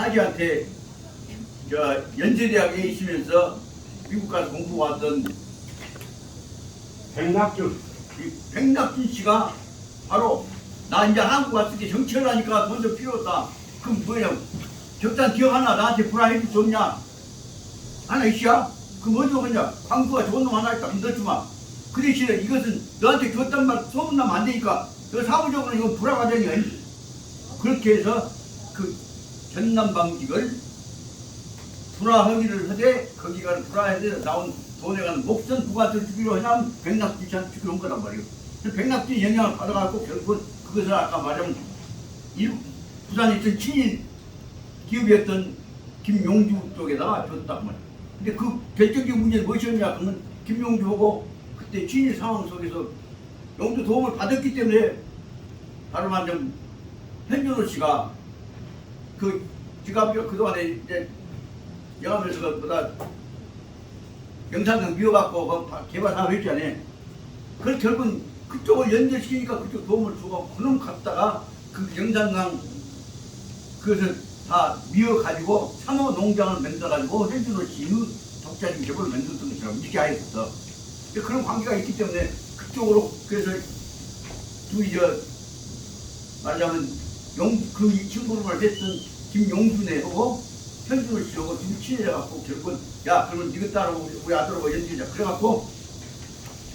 하지한테 저 연세대학에 있으면서 미국 가서 공부 왔던 백낙준 이 백낙준 씨가 바로 나 이제 한국 왔을 때 정치를 하니까 돈좀 필요 없다. 그럼 뭐냐? 적단 기억 하나 나한테 수 없냐? 하나 이씨야? 그럼 어디 오겠냐? 광수가 좋은 놈 하나 있다. 그럼 넣어주마. 그 대신에 이것은 너한테 줬단 말 소문나면 안 되니까 너 사무적으로 불화 과정이야. 그렇게 해서 그 전남방직을 불화하기를 하되 거기가 불화해서 나온 돈에 관한 목선 더 주기로 하냐면 백낙준 씨한테 주기로 한 거란 말이에요. 그래서 백낙준이 영향을 받아갖고 결국은 그것을 아까 일, 부산에 있던 친일 기업이었던 김용주 쪽에다가 줬단 말이에요. 근데 그 결정적인 문제는 무엇이었냐? 그러면 김용주하고 그때 친일 상황 속에서 용주 도움을 받았기 때문에 바로 말하자면 현준호 씨가 그 지가 그동안에 이제 영암에서 그보다 영산강 미워갖고 그 개발 사업 했잖아요. 그걸 결국은 그쪽을 연결시키니까 그쪽 도움을 주고 그놈 갔다가 그 영산강 그것을 다 미워가지고 상호 농장을 만들어가지고 현준호 씨의 독자적인 기업을 만들었던 것처럼 이렇게 알겠어. 그런 관계가 있기 때문에 그쪽으로 그래서 둘이 저 말하자면 용, 그 친구를 했던 김용준애하고 현준호 씨하고 둘이 친해져갖고 결국은 야 그러면 니가 따라오고 우리, 우리 아들하고 연주자 그래갖고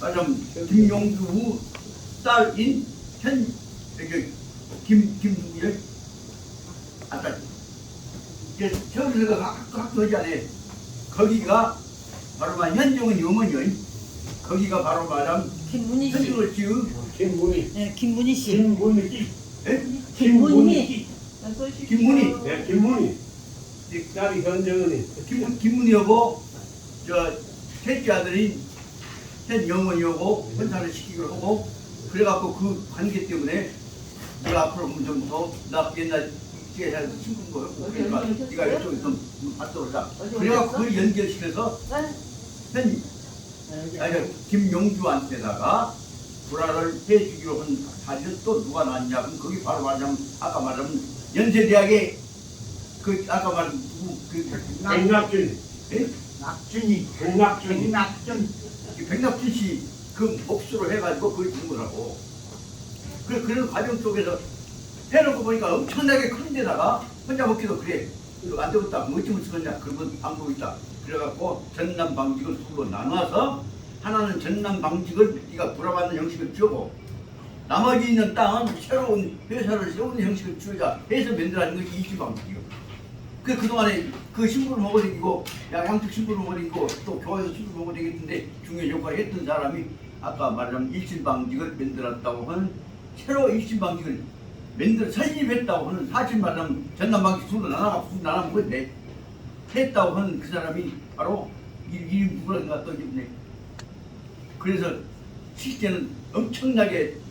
말하자면 김용주 딸인 현 여기 김 김누구래 아까 이제 서울에서 학교 학교 하잖아요 거기가 바로 말 현정은 어머니요 거기가 바로 말하면 김문희 씨. 현준호 씨의 김문희 네, 김문희 씨. 김문희 예? 김문희. 김문희 네 김문희. 딸이 현정은이. 김, 김문희하고 저 셋째 아들인 현 영원이하고 혼사를 시키기로 하고 그래갖고 그 관계 때문에 네가 앞으로 좀더나 옛날 이게 해서 친구인 거였고 그러니까 네가 이쪽에 좀 받도록 하자. 그래갖고 그걸 연결시켜서 현 아니 김용주한테다가 불화를 해주기로 한 사실은 또 누가 나왔냐 그럼 거기 바로 말하자면 아까 말하면 연세대학에 그 아까 말한 그 백낙준 예? 낙준이 백낙준이 낙준 이 백낙준 씨그 몫으로 해가지고 그걸 준 거라고. 그, 그런 과정 속에서 해놓고 보니까 엄청나게 큰 데다가 혼자 먹기도 그래. 이거 안 되겠다. 뭐 어찌면 쓰겠냐. 그러면 방법이 있다. 그래갖고 전남 방직을 둘로 나눠서 하나는 전남 방직을 네가 불화받는 형식을 주고 나머지 있는 땅은 새로운 회사를 세우는 형식을 주자 해서 만들어진 것이 이지 방직이요. 그 그동안에 그 신분을 먹어다니고 야 양측 신분을 먹어다니고 또 교회에서 신분을 먹어다니는데 중요한 역할을 했던 사람이 아까 말한 일신방직을 만들었다고 하는 새로 일신방직을 만들어 설립했다고 하는 사실 말하면 전남방직 둘로 나눠가 둘 나눠 먹었네 했다고 하는 그 사람이 바로 이- 이름 누구란가 떠있네 그래서 실제는 엄청나게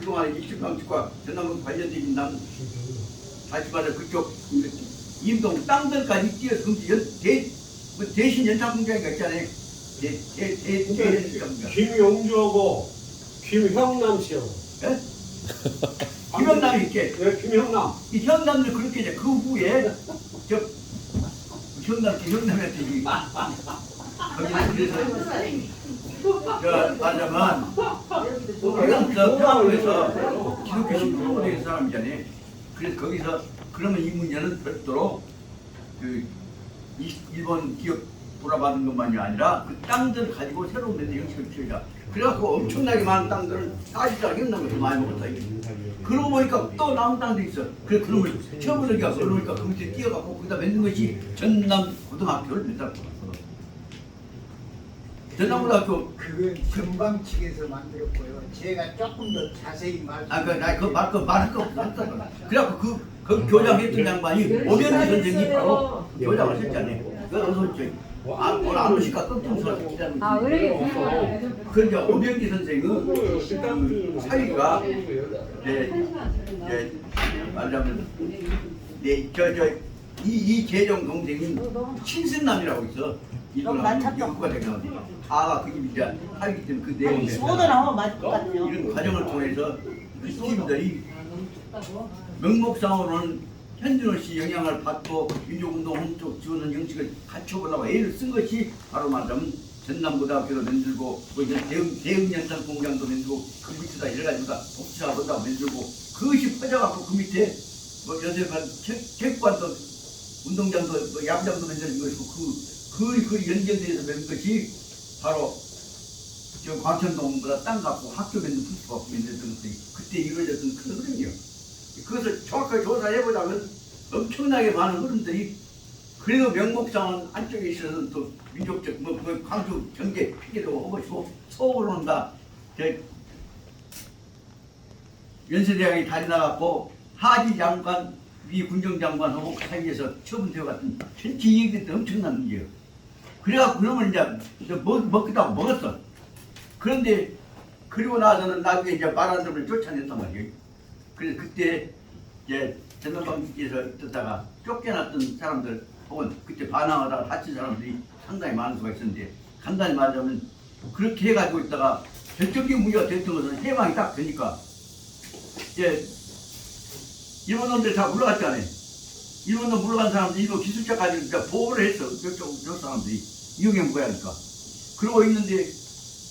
그동안에 일신방직과 전남방직 관련된 남 다시 말해 그쪽 임동 땅들까지 연, 대, 뭐 대신 연착 공장이가 있잖아요. 대, 대, 대, 대, 대, 연착 김용주하고 김형남 씨하고 예? 김영남이 있게 네 김형남 이 현남들 그렇게 이제 그 후에 저 현남 김현남한테 이 거기는 그래서 저 말하자면 해당 저 평화로에서 기독교 신부로 된 사람이잖아요. 그래서 거기서 그러면 이 문제는 별도로 그 이- 일본 기업 돌아받은 것만이 아니라 그 땅들을 가지고 새로운 데서 형식을 취하자. 그래갖고 엄청나게 많은 땅들을 사실상 현남에서 많이 먹었다. 그러고 보니까 또 남은 땅도 있어. 그래 그놈을 쳐버리기가 그러니까 그 밑에 뛰어갖고 거기다 만든 것이 전남 고등학교를 만들었어. 전남 고등학교 그건 금방 측에서 만들었고요. 제가 조금 더 자세히 나그 말, 그 말할 거 없었어. 그래갖고 그, 그 교장 했던 양반이 오병기 선생이 바로 교장을 했잖아요. 그 어서 저 아, 오늘 안 오실까 끙끙서서 기다리는 아, 왜? 그 이제 오병기 선생은 그 사위가 이제 이제 말하자면 네, 저저이 이재정 동생이 친선남이라고 있어. 너무 많이 찾죠? 이구가 되면 아가 그 집이 이제 살기 때문에 그 내용에 15도 나오면 맞을 것 같아요. 이런 과정을 통해서 그 팀들이 명목상으로는 현준호 씨 영향을 받고 민족운동 홍쪽 지원은 형식을 갖춰보려고 애를 쓴 것이 바로 말하자면 전남고등학교도 만들고 뭐 이제 대응, 대응연산 공장도 만들고 그 밑에다 가지가 복지사보다 만들고 그것이 퍼져갖고 그 밑에 뭐 여태간 체육관도 운동장도 뭐 야구장도 만드는 것이고 그, 그, 그 연결돼서 만든 것이 바로 저 광천동보다 땅 갖고 학교 만든 풀수 갖고 만들던 것이 그때 이루어졌던 큰 흐름이요. 그것을 정확하게 조사해보자면 엄청나게 많은 흐름들이 그래도 명목상은 한쪽에 있어서는 또 민족적 뭐, 뭐 광주 경계 피해도 하고 것이고 서울은 다 저, 연세대학이 다리 나갔고 하지 장관 위 군정장관하고 그 사이에서 처분되어 같은 이익들도 엄청난 문제예요. 그래갖고 그러면 이제 먹, 먹겠다고 먹었어. 그런데 그리고 나서는 나중에 이제 말하는 놈을 쫓아냈단 말이에요. 그래서 그때 이제 전남방지에서 있었다가 쫓겨났던 사람들 혹은 그때 반항하다가 다친 사람들이 상당히 많은 수가 있었는데 간단히 말하자면 그렇게 해가지고 있다가 결정적인 문제가 됐던 것은 해방이 딱 되니까 이제 일본 놈들 다 물러갔잖아요. 일본 놈 물러간 사람들 일본 기술자까지 이제 보호를 했어. 저쪽 저 사람들이 이용해 먹어야 하니까. 그러고 있는데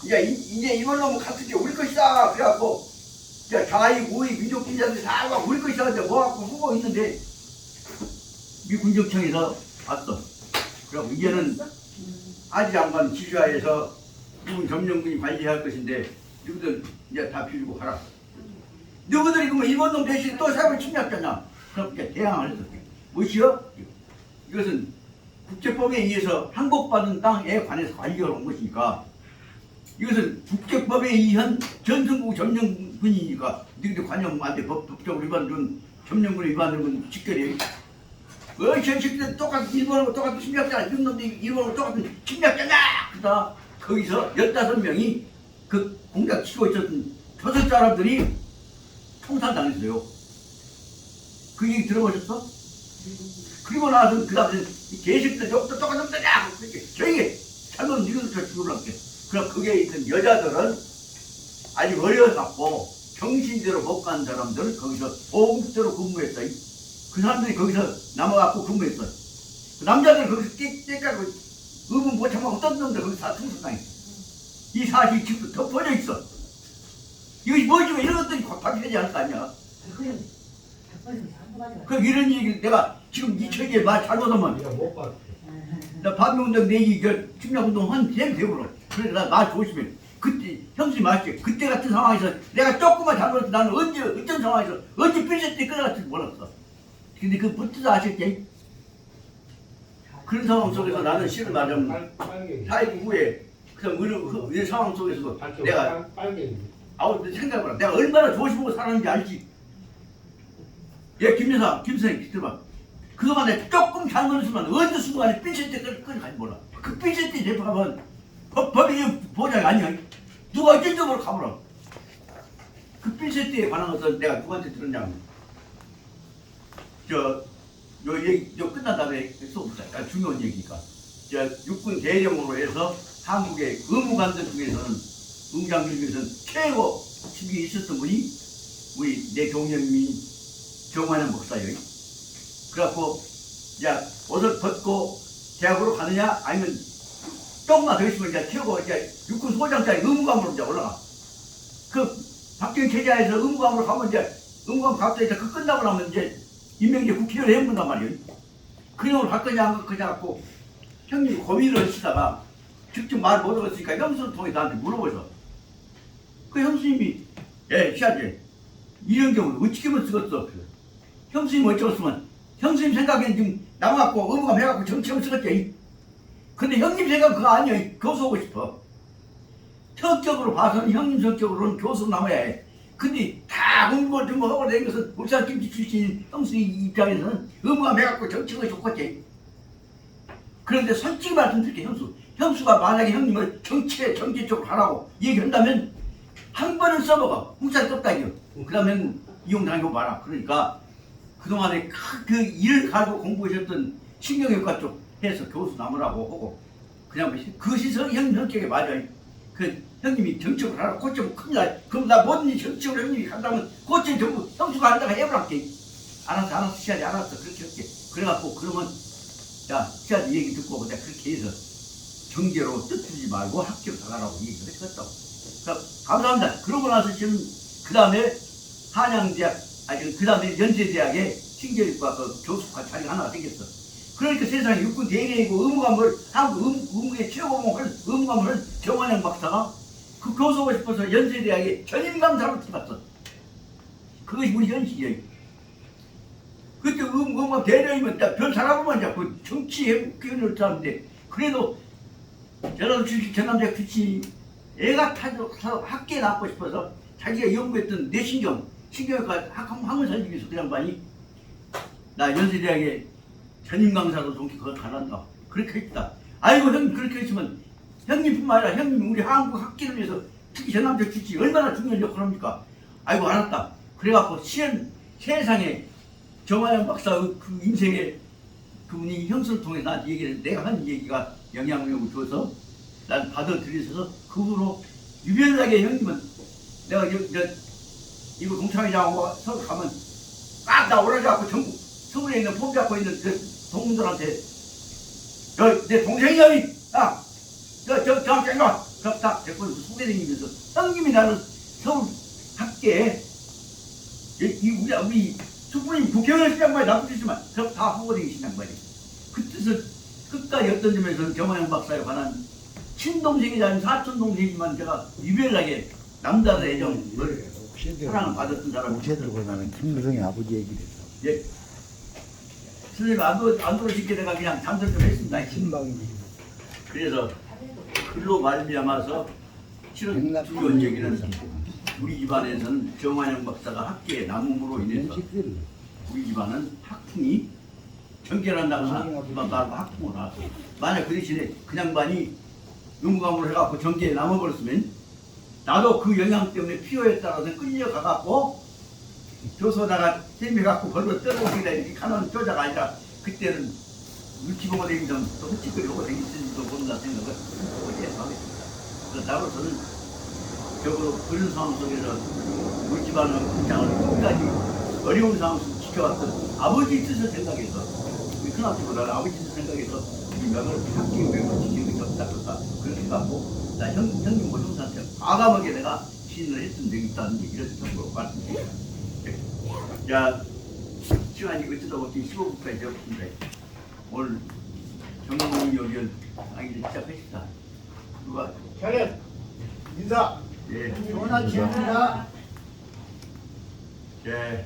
이제 이- 이제 일본 놈은 갔을 때 우리 것이다. 그래갖고 야, 좌익, 우익, 민족 기자들이 다 와, 우리 것이다. 이제 모아갖고 후보 있는데 미 군정청에서 왔어. 그럼 이제는 아지 장관 지휘하에서 부분 점령군이 관리할 것인데 너희들 이제 다 비우고 가라. 너희들이 그러면 일본 놈 대신 또 사회를 침략자냐? 그렇게 대항을 했어. 무엇이요? 이것은 국제법에 의해서 항복받은 땅에 관해서 관리를 한 것이니까 이것은 국제법에 의한 전승국 점령군이니까 너희들 관여하면 안 돼. 법, 법적으로 위반된 점령군 위반된 건 직결이에요. 어, 저 새끼들 똑같은 일본하고 똑같은 침략자, 이런 놈들이 일본하고 똑같은 침략자냐! 그러다 거기서 15명이 그 공작 치고 있었던 저섯 사람들이 총살당했어요. 그 얘기 들어보셨어? 그리고 나서 그 다음에 이 개새끼들 저것도 똑같은! 그렇게 조용히 잘못 니들도 저 죽으려게. 그럼 거기에 있는 여자들은 아직 어려갖고 정신대로 못 간 사람들은 거기서 보급대로 근무했어요. 그 사람들이 거기서 남아갖고 근무했어. 그 남자들 거기서 깨까고 의문 못 참아 어떤 놈들 거기서 다 통수당했어. 이 사실이 지금도 덮어져 있어. 이것이 뭐지? 이런 것들이 확인되지 않을 거 아니야. 그래. 닭발에서 한번 하자. 그 이런 얘기 내가 지금 이 처지에 말 잘못하면 네가 못 봤어. 나 반면운동 내기 저 침략운동 한셈 되고로 그래서 나말 조심해. 그때 형수님 아시죠? 그때 같은 상황에서 내가 조금만 잘못해서 나는 언제 어떤 상황에서 언제 삐질 때 끌어갈지 몰랐어. 근데 그 붙어서 아셨지? 그런 상황 속에서 나는 실을 말하면 빨- 빨갱이. 사회 후에 그냥 그, 이 상황 속에서도 발톱 내가 빨- 빨갱이. 아우 생각을 해. 내가 얼마나 조심하고 살았는지 알지? 예, 김여사, 김선생, 들어봐. 그동안 내가 조금 잘못했으면 어느 순간에 삐질 때 끌, 끌 몰라. 그 삐질 때 법, 법이 보장이 아니야. 누가 적으로 가보라. 그 삐질 때에 관한 것은 내가 누구한테 들었냐면, 저, 요 얘기, 요 끝난 다음에 수업다 아, 중요한 얘기니까. 저, 육군 대령으로 해서 한국의 의무관들 중에서는 응장들 중에서는 최고 직위 있었던 분이 우리 내 동년민 정환현 목사예요. 그래갖고 야 옷을 벗고 대학으로 가느냐 아니면 조금만 더 있으면 이제 최고 이제 육군 소장짜리 의무관으로 이제 올라가. 그 박정희 체제하에서 의무관으로 가면 이제 의무관 갑자기 그 끝나고 나면 이제 임명제 국회의원 해본단 말이에요. 그 형을 바꾸냐 안 바꾸냐 갖고 형님이 고민을 하시다가 직접 말 못하겠으니까 통해 나한테 물어보셔. 그 형수님이 예 시아제 이런 경우는 어떻게 하면 쓰겠어? 형수님 어쩌겠으면 형수님 생각에는 지금 남아갖고 의무감 해갖고 정치하면 쓰겠지. 근데 형님 생각 그거 아니야. 교수 오고 싶어. 성격으로 봐서는 형님 성격으로는 교수로 남아야 해. 근데 다 공부 등거 하고 된 것은 울산 김치 출신 형수님 입장에서는 의무감 해갖고 정치가 좋겠지. 그런데 솔직히 말씀드릴게 형수. 형수가 만약에 형님을 정치에 정치 쪽으로 하라고 얘기한다면 한 번은 써먹어. 공짜리 떴다 이거. 그 다음엔 이용당하고 마라. 그러니까 그동안에 그- 그 일을 가지고 공부하셨던 신경외과 쪽 해서 교수 남으라고 하고 그냥 뭐 그것이 성- 형님 성격에 맞아요. 그 형님이 정책을 하라 고치면 큰일 나. 그럼 나 뭐든지 정책을 형님이 한다면 고치는 전부 형수가 한다고 해버릴게. 알았어 알았어 시아지 알았어 그렇게 할게 그래갖고 그러면 야 시아지 얘기 듣고 내가 그렇게 해서 정계로 뜻주지 말고 학교로 나가라고 얘기를 했었다고 그럼 감사합니다. 그러고 나서 지금 그 다음에 한양대학 아니 그 다음에 연세대학에 신경과 그 교수과 자리가 하나 생겼어. 그러니까 세상에 육군 대령이고 의무감을 한국 의- 의무의 최고봉을 의무감을 정원영 박사가 그 교수 오고 싶어서 연세대학에 전임 강사로 들어갔어 그것이 우리 현실이에요. 그때 음, 의무감 대령이면 별 사람만 잡고 정치에 타는데 그래도 전라도 출신 전남대학 출신 애가 타서 학교에 나고 싶어서 자기가 연구했던 내 신경 신경과 학문을 살기 위해서 그 양반이 나 연세대학에 전임 강사로 동기 그걸 가란다. 그렇게 했다. 아이고 형님 그렇게 했으면 형님뿐만 아니라 형님 우리 한국 학기를 위해서 특히 전남대 출신 얼마나 중요한 역할을 합니까? 아이고 알았다. 그래갖고 시현 세상에 정화영 박사 그 인생의 그분이 형수를 통해 나한테 얘기를 내가 한 얘기가 영향력을 줘서 난 받아들여서 그 후로 유별나게 형님은 내가 여, 저, 이거 동창회장하고 서울 가면 꽉나 오라져갖고 전국 서울에 있는 폼 잡고 있는 그 동문들한테 저 내 동생이 아, 저저 다음 주에 와 그럼 딱 데리고 소개다니면서 형님이 나는 서울 학계에 이, 이 우리 우리 수부님 국회의원 시장만이 나쁘지만 그럼 다 후보되기 시장만이 그 뜻을 끝까지 어떤 점에서는 경화영 박사에 관한 친동생이지 아닌 사촌 동생이지만 제가 유별나게 남자의 애정을 사랑을 받았던 사람이 제들고 나는 김무성의 아버지 얘기를 해서 예. 선생님 안, 들어, 안 들어오시게 내가 그냥 잠들 좀 했습니다. 신방이. 그래서 글로 말미암아서 실은 중요한 얘기는 우리 집안에서는 정환영 박사가 학계에 남음으로 인해서 식들을 우리 집안은 학풍이 정결한다고 집안 말고 학풍을 하고 만약 그 대신에 그 양반이 의무감으로 해갖고 정계에 남아버렸으면 나도 그 영향 때문에 피로에 따라서 끌려가갖고 교소다가 재미갖고 벌벌 떨어지다 이렇게 가는 조자가 아니라 그때는 눈치 보고 다니면 또 흠칫거리고 다니지도 모른다 생각을 하고 예상했습니다. 그래서 나로서는 적어도 그런 상황 속에서 우리 집안의 입장을 끝까지 어려운 상황 속 지켜왔던 아버지 뜻을 생각해서 우리 큰아버지보다는 아버지 뜻을 생각해서 이 명을 학기 명을 지키는 게 없다 그럴까 그렇게 갖고 나 형, 형님 모종사한테 과감하게 내가 시인을 적이 있다는 얘기를 참고로 말씀드립니다. 네. 자, 시간이 어쩌다 보니 15분까지 되었는데 오늘 요리를 강의를 시작했습니다. 누가 차렷 인사 예, 좋은 아침입니다 예,